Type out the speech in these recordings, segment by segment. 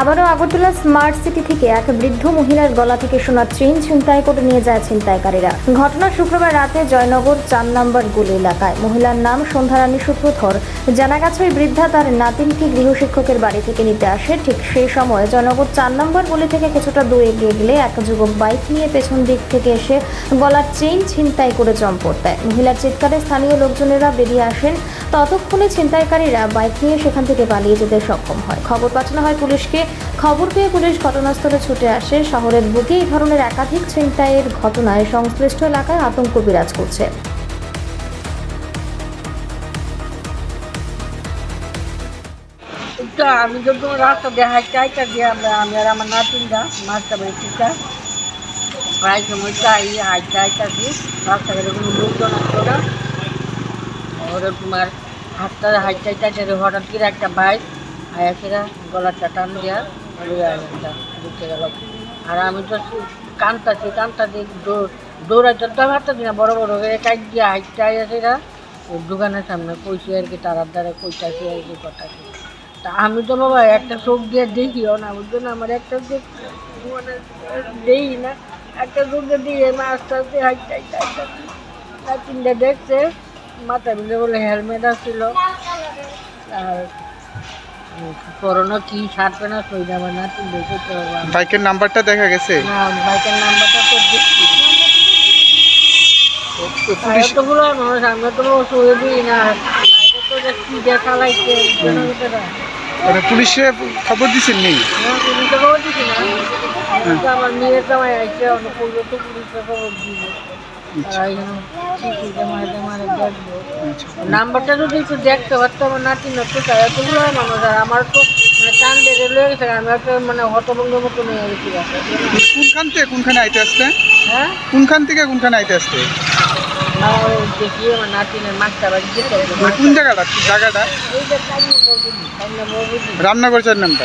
আবারও Agartala smart city থেকে এক বৃদ্ধ মহিলার গলা থেকে সোনার চেইন ছিনতাই করে নিয়ে যায় ছিনতাইকারীরা। ঘটনা শুক্রবার রাতে জয়নগর চার নম্বর গুলি এলাকায়। মহিলার নাম সন্ধ্যারানী সূত্রধর। জানা গেছে ওই বৃদ্ধা তার নাতিনকে গৃহশিক্ষকের বাড়ি থেকে নিতে আসে। ঠিক সেই সময় জয়নগর চার নম্বর গলি থেকে কিছুটা দূরে এগিয়ে গেলে এক যুবক বাইক নিয়ে পেছন দিক থেকে এসে গলার চেইন ছিনতাই করে চম্পট দেয়। মহিলার চিৎকারে স্থানীয় লোকজনেরা বেরিয়ে আসেন। ততক্ষণে ছিনতাইকারীরা বাইক নিয়ে সেখান থেকে পালিয়ে যেতে সক্ষম হয়। খবর পাঠানো হয় পুলিশকে। খবর পেয়ে পুলিশ ঘটনাস্থলে ছুটে আসে। শহরের বুকে এই ধরনের একাধিক ছিনতাইয়ের ঘটনায় সংশ্লিষ্ট এলাকায় আতঙ্ক বিরাজ করছে। আমি যখন রাস্তা দেখাই চাইটা দিয়ে আমরা আমি আর আমার নাতিনরা মাছটা বেশিটা প্রায় সময় চাই হাইটা হাইটা দিই রাস্তাঘাটে কোনো লোকজন আসতো না। ওরা তোমার হাতটা হাইটা হাইটা হঠাৎ করে একটা বাইক আয়াসেরা গলাটা টান দেওয়া ঢুকতে গেল আর আমি তো কানতাছি কানতাছি দৌড়াই চলতে পারতাছি না, বড় বড় হয়ে কাজ দিয়ে হাইটা আয়াসেরা দোকানের সামনে কইছি আর কি, তারার দ্বারা কইতাছি আর কি কথাছি তা আমি তো বাবা একটা চোখ দিয়ে দেখিও না, বুঝছ না? আমার একটা চোখ মানে দেখি না। একটা চোখ দিয়ে দিয়ে আমি আস্তে আস্তে হাইটে হাইটে তিনটা দেখছে, মাথা বিলে বলে হেলমেট আসছিল আর করোনা কি ছাড়বে না যাবে না তুমি বাইকের নাম্বারটা দেখা গেছে? না বাইকের নাম্বারটা তো দেখছি। পুলিশ এতগুলো মানুষ আমরা তো শুয়ে না। তো দেখছি দেখা লাগছে মানে পুলিশে খবর দিছেন নেই পুলিশে খবর দিছি না। আমার মেয়ের জামাই অন্য তো খবর। নাম্বারটা যদি একটু দেখতে পারতাম আমার নাতি এতগুলো মানুষ আর আমার তো মানে টান বেড়ে লয়ে গেছে আমি একটা মানে মতো নিয়ে গেছি। কোনখান থেকে কোনখানে আইতে আসতে? হ্যাঁ? কোনখান থেকে কোনখানে আইতে আসতে? কোন জায়গাটা? জায়গাটা? যে চার নামটা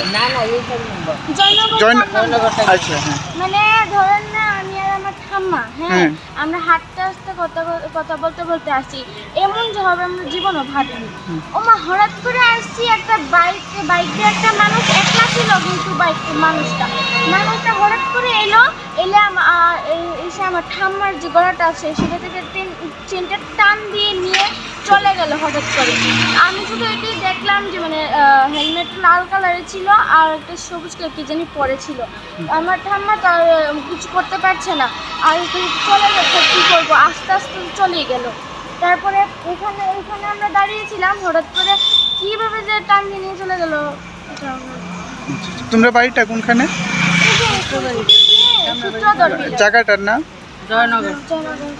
জয়নগর আচ্ছা হ্যাঁ। মানে ধরেন না আর আমার ঠাম্মা হ্যাঁ হ্যাঁ। আমরা হাঁটতে হাঁটতে কথা কথা বলতে বলতে আসি। এমন হবে আমরা জীবনও ভাবিনি। ওমা হঠাৎ করে আসছি একটা বাইক একটা মানুষ একলা ছিল কিন্তু বাইক মানুষটা। মানুষটা হঠাৎ করে এলো এলে এসে আমার ঠাম্মার যে গলাটা আছে সেটা থেকে চেনটা টান দিয়ে নিয়ে চলে গেল হঠাৎ করে। আমি শুধু এটাই দেখলাম যে মানে হেলমেট লাল কালারের ছিল আর একটা সবুজ কালার কি জানি পরে ছিল আমার ঠাম্মা তার কিছু করতে পারছে না আর চলে যাচ্ছে কী করব আস্তে আস্তে চলেই গেল তারপরে এখানে এখানে আমরা দাঁড়িয়েছিলাম হঠাৎ করে কীভাবে যে টান নিয়ে চলে গেল তোমরা বাড়িটা কোনখানে। জায়গাটার নাম জয়নগর জয়নগর।